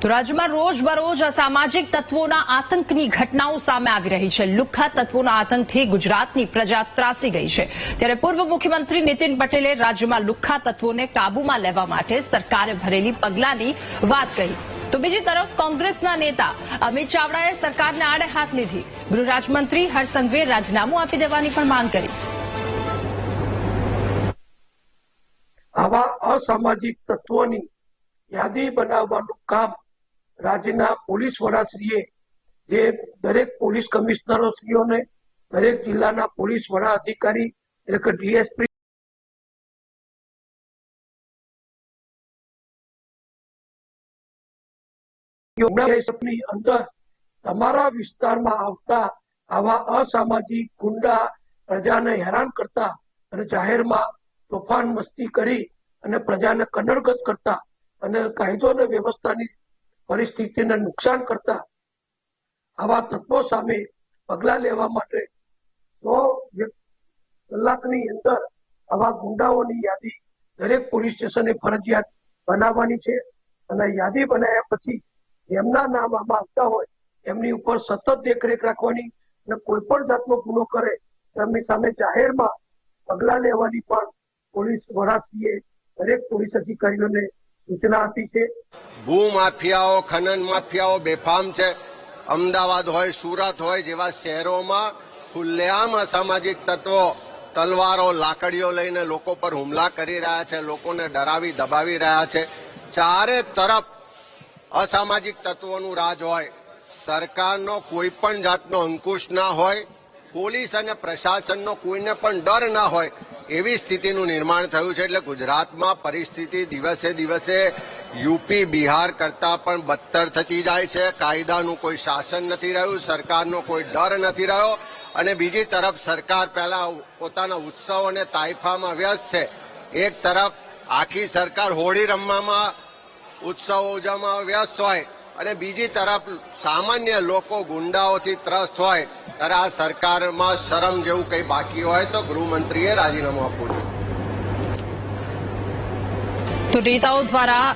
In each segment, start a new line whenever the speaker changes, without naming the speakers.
તો રાજ્યમાં રોજબરોજ અસામાજિક તત્વોના આતંકની ઘટનાઓ સામે આવી રહી છે. લુખ્ખા તત્વોના આતંકથી ગુજરાતની પ્રજા ત્રાસી ગઈ છે. ત્યારે પૂર્વ મુખ્યમંત્રી નીતિન પટેલે રાજ્યમાં લુખ્ખા તત્વોને કાબૂમાં લેવા માટે સરકારે ભરેલી પગલાંની વાત કહી તો બીજી તરફ કોંગ્રેસના નેતા અમિત ચાવડાએ સરકારને આડે હાથ લીધી. ગૃહ રાજ્યમંત્રી હર્ષસંઘવીએ રાજીનામું આપી દેવાની પણ માંગ કરી.
આવા અસામાજિક તત્વોની યાદી બનાવવાનું કામ રાજ્યના પોલીસ વડાશ્રીએ, જે દરેક પોલીસ કમિશનરોશ્રીઓને, દરેક જિલ્લાના પોલીસ વડા અધિકારી, એટલે કે ડીએસપી ની અંદર તમારા વિસ્તારમાં આવતા આવા અસામાજિક ગુંડા પ્રજાને હેરાન કરતા અને જાહેરમાં તોફાન મસ્તી કરી અને પ્રજાને કનડગત કરતા અને કાયદો અને વ્યવસ્થાની પરિસ્થિતિને નુકસાન કરતા આવા તત્વો સામે પગલા લેવા માટે સો કલાકની અંદર આવા ગુંડાઓની યાદી દરેક પોલીસ સ્ટેશને ફરજિયાત બનાવવાની છે અને યાદી બનાવ્યા પછી જેમના નામ આમાં આવતા હોય એમની ઉપર સતત દેખરેખ રાખવાની અને કોઈ પણ જાતનો ગુનો કરે તો એમની સામે જાહેરમાં પગલા લેવાની પણ પોલીસ વડાશ્રીએ દરેક પોલીસ અધિકારીઓને સૂચના આપી છે.
ભૂ માફિયાઓ ખનન માફિયાઓ બેફામ છે. અમદાવાદ હોય, સુરત હોય જેવા શહેરોમાં ખુલ્લેઆમ અસામાજિક તત્વો, તલવારો, લાકડીઓ લઈને લોકો પર હુમલા કરી રહ્યા છે, લોકોને ડરાવી દબાવી રહ્યા છે. ચારે તરફ અસામાજિક તત્વોનું રાજ હોય. સરકારનો કોઈ પણ જાતનો અંકુશ ના હોય. પોલીસ અને પ્રશાસનનો કોઈને પણ ડર ના હોય. એવી સ્થિતિનું નિર્માણ થયું છે એટલે ગુજરાતમાં પરિસ્થિતિ દિવસે દિવસે યુપી, બિહાર કરતા પણ બદતર થતી જાય છે. કાયદાનું કોઈ શાસન નથી રહ્યું, સરકારનો કોઈ ડર નથી રહ્યો અને બીજી તરફ સરકાર પહેલા પોતાના ઉત્સવ અને તાઇફામાં વ્યસ્ત છે. એક તરફ આખી સરકાર હોળી રમવામાં ઉત્સવો ઉજવવામાં વ્યસ્ત હોય. અને બીજી તરફ સામાન્ય લોકો ગુંડાઓથી ત્રસ્ત હોય, ત્યારે આ સરકારમાં શરમ જેવું કંઈ બાકી હોય તો ગૃહમંત્રીએ રાજીનામું આપવું જોઈએ.
તો નેતાઓ દ્વારા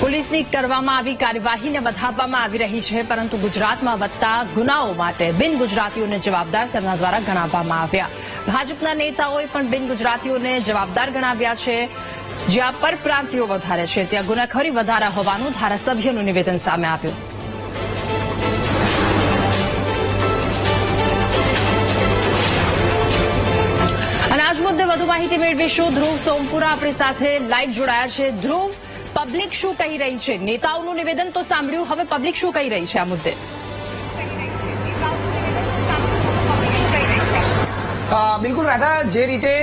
પોલીસની કરવામાં આવી કાર્યવાહીને વધાવવામાં આવી રહી છે, પરંતુ ગુજરાતમાં વધતા ગુનાઓ માટે બિન ગુજરાતીઓને જવાબદાર તેમના દ્વારા ગણાવવામાં આવ્યા. ભાજપના નેતાઓએ પણ બિન ગુજરાતીઓને જવાબદાર ગણાવ્યા છે. જ્યાં પરપ્રાંતિયો વધારે છે, ત્યાં ગુનાખોરી વધારા હોવાનું ધારાસભ્યનું નિવેદન સામે આવ્યું. અને આજ મુદ્દે વધુ માહિતી મેળવીશું. ધ્રુવ સોમપુરા આપણી સાથે લાઈવ જોડાયા છે. ધ્રુવ પબ્લિક શું કહી રહી છે? નેતાઓનું નિવેદન તો સાંભળ્યું. હવે પબ્લિક શું કહી રહી છે આ મુદ્દે?
રાધા જે રીતે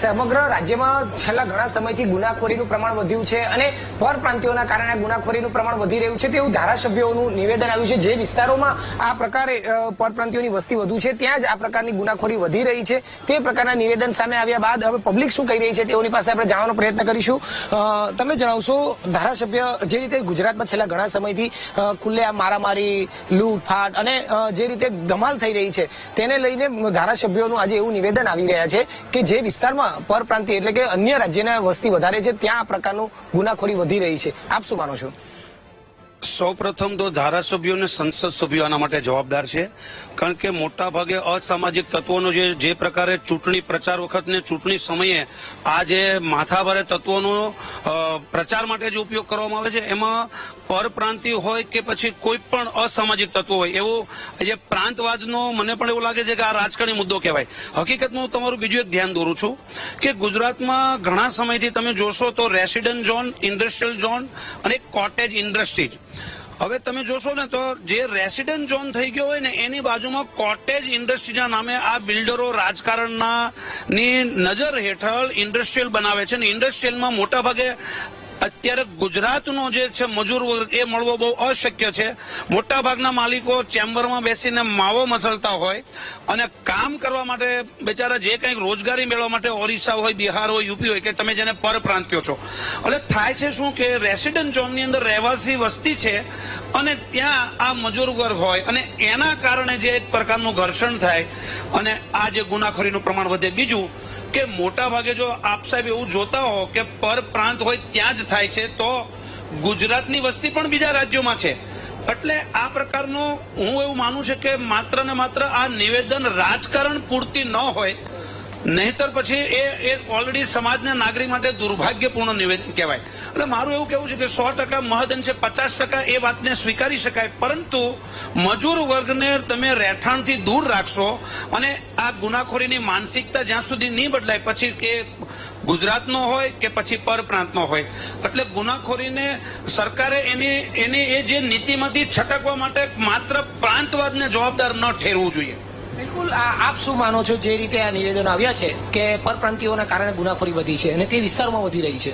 સમગ્ર રાજ્યમાં છેલ્લા ઘણા સમયથી ગુનાખોરીનું પ્રમાણ વધ્યું છે અને પરપ્રાંતિઓના કારણે ગુનાખોરીનું પ્રમાણ વધી રહ્યું છે, તેવું ધારાસભ્યોનું નિવેદન આવ્યું છે. જે વિસ્તારોમાં આ પ્રકારે પરપ્રાંતિઓની વસ્તી વધુ છે, ત્યાં જ આ પ્રકારની ગુનાખોરી વધી રહી છે. તે પ્રકારના નિવેદન સામે આવ્યા બાદ હવે પબ્લિક શું કહી રહી છે તેઓની પાસે આપણે જાણવાનો પ્રયત્ન કરીશું. તમે જણાવશો, ધારાસભ્ય જે રીતે ગુજરાતમાં છેલ્લા ઘણા સમયથી ખુલ્લે આ મારામારી, લૂંટફાટ અને જે રીતે ધમાલ થઈ રહી છે, તેને લઈને ધારાસભ્યોનું આજે એવું નિવેદન આવી રહ્યા છે કે જે વિસ્તારમાં પરપ્રાંતીય એટલે કે અન્ય રાજ્યના વસ્તી વધારે છે, ત્યાં આ પ્રકારનું ગુનાખોરી વધી રહી છે. આપ શું માનો છો?
સૌ પ્રથમ તો ધારાસભ્યો અને સંસદ સભ્યો આના માટે જવાબદાર છે, કારણ કે મોટા ભાગે અસામાજિક તત્વોનો જે જે પ્રકારે ચૂંટણી પ્રચાર વખત ને ચૂંટણી સમયે આ જે માથાભારે તત્વોનો પ્રચાર માટે જે ઉપયોગ કરવામાં આવે છે, એમાં પરપ્રાંતિય હોય કે પછી કોઈ પણ અસામાજિક તત્વો હોય, એવો જે પ્રાંતવાદનો મને પણ એવું લાગે છે કે આ રાજકારણી મુદ્દો કહેવાય. હકીકતમાં હું તમારું બીજું એક ધ્યાન દોરું છું કે ગુજરાતમાં ઘણા સમયથી તમે જોશો તો રેસિડન્ટ ઝોન, ઇન્ડસ્ટ્રીયલ ઝોન અને કોટેજ ઇન્ડસ્ટ્રીઝ હવે તમે જોશો ને તો જે રેસિડન્ટ ઝોન થઈ ગયો હોય ને, એની બાજુમાં કોટેજ ઇન્ડસ્ટ્રીના નામે આ બિલ્ડરો રાજકારણના ની નજર હેઠળ ઇન્ડસ્ટ્રીયલ બનાવે છે અને ઇન્ડસ્ટ્રીયલમાં મોટા ભાગે અત્યારે ગુજરાતનો જે છે મજૂર વર્ગ, એ મળવો બહુ અશક્ય છે. મોટા ભાગના માલિકો ચેમ્બરમાં બેસીને માવો મસલતા હોય અને કામ કરવા માટે બિચારા જે કંઈક રોજગારી મેળવવા માટે ઓરિસ્સા હોય, બિહાર હોય, યુપી હોય, કે તમે જેને પરપ્રાંતિયો છો. એટલે થાય છે શું કે રેસિડન્ટ ઝોનની અંદર રહેવાસી વસ્તી છે અને ત્યાં આ મજૂર વર્ગ હોય અને એના કારણે જે એક પ્રકારનું ઘર્ષણ થાય અને આ જે ગુનાખોરીનું પ્રમાણ વધે. બીજું કે મોટા ભાગે જો આપ સાહેબ એવું જોતા હો કે પર પ્રાંત હોય ત્યાં જ થાય છે, તો ગુજરાતની વસ્તી પણ બીજા રાજ્યોમાં છે. એટલે આ પ્રકારનું હું એવું માનું છું કે માત્ર ને માત્ર આ નિવેદન રાજકારણ પૂરતી ન હોય નહીતર પછી એ એ ઓલરેડી સમાજના નાગરિક માટે દુર્ભાગ્યપૂર્ણ નિવેદન કહેવાય. એટલે મારું એવું કેવું છે કે સો ટકા મહદન છે પચાસ ટકા એ વાતને સ્વીકારી શકાય, પરંતુ મજૂર વર્ગને તમે રહેઠાણથી દૂર રાખશો અને આ ગુનાખોરીની માનસિકતા જ્યાં સુધી નહીં બદલાય, પછી એ ગુજરાતનો હોય કે પછી પરપ્રાંતનો હોય. એટલે ગુનાખોરીને સરકારે એની એની એ જે નીતિમાંથી છટકવા માટે માત્ર પ્રાંતવાદને જવાબદાર ન ઠેરવું જોઈએ.
બિલકુલ આપ શું માનો છો જે રીતે આ નિવેદન આવ્યા છે કે પરપ્રાંતિઓના કારણે ગુનાખોરી વધી છે અને તે વિસ્તારમાં વધી રહી છે?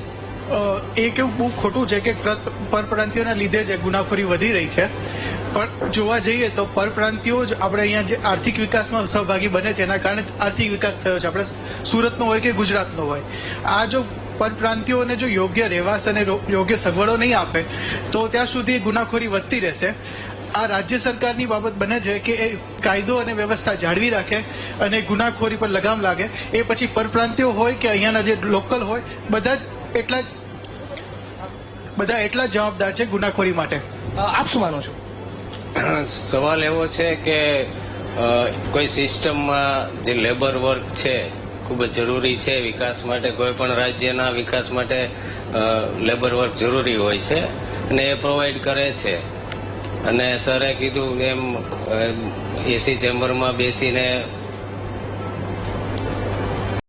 એ કેવું બહુ ખોટું છે કે પરપ્રાંતિઓના લીધે જ ગુનાખોરી વધી રહી છે. પણ જોવા જઈએ તો પરપ્રાંતિઓ જ આપણે અહીંયા જે આર્થિક વિકાસમાં સહભાગી બને છે, એના કારણે આર્થિક વિકાસ થયો છે. આપણે સુરતનો હોય કે ગુજરાતનો હોય. આ જો પરપ્રાંતિઓને જો યોગ્ય રહેવાસ અને યોગ્ય સગવડો નહીં આપે, તો ત્યાં સુધી ગુનાખોરી વધતી રહેશે. આ રાજ્ય સરકારની બાબત બને છે કે એ કાયદો અને વ્યવસ્થા જાળવી રાખે અને ગુનાખોરી પર લગામ લાગે. એ પછી પરપ્રાંતિયો હોય કે અહીંયાના જે લોકલ હોય બધા જ એટલા જ બધા એટલા જ જવાબદાર છે ગુનાખોરી માટે.
આપ શું માનો છો?
સવાલ એવો છે કે કોઈ સિસ્ટમમાં જે લેબર વર્ક છે ખૂબ જ જરૂરી છે વિકાસ માટે કોઈ પણ રાજ્યના વિકાસ માટે લેબર વર્ક જરૂરી હોય છે અને એ પ્રોવાઈડ કરે છે. અને સરે કીધું એમ એસી ચેમ્બરમાં બેસીને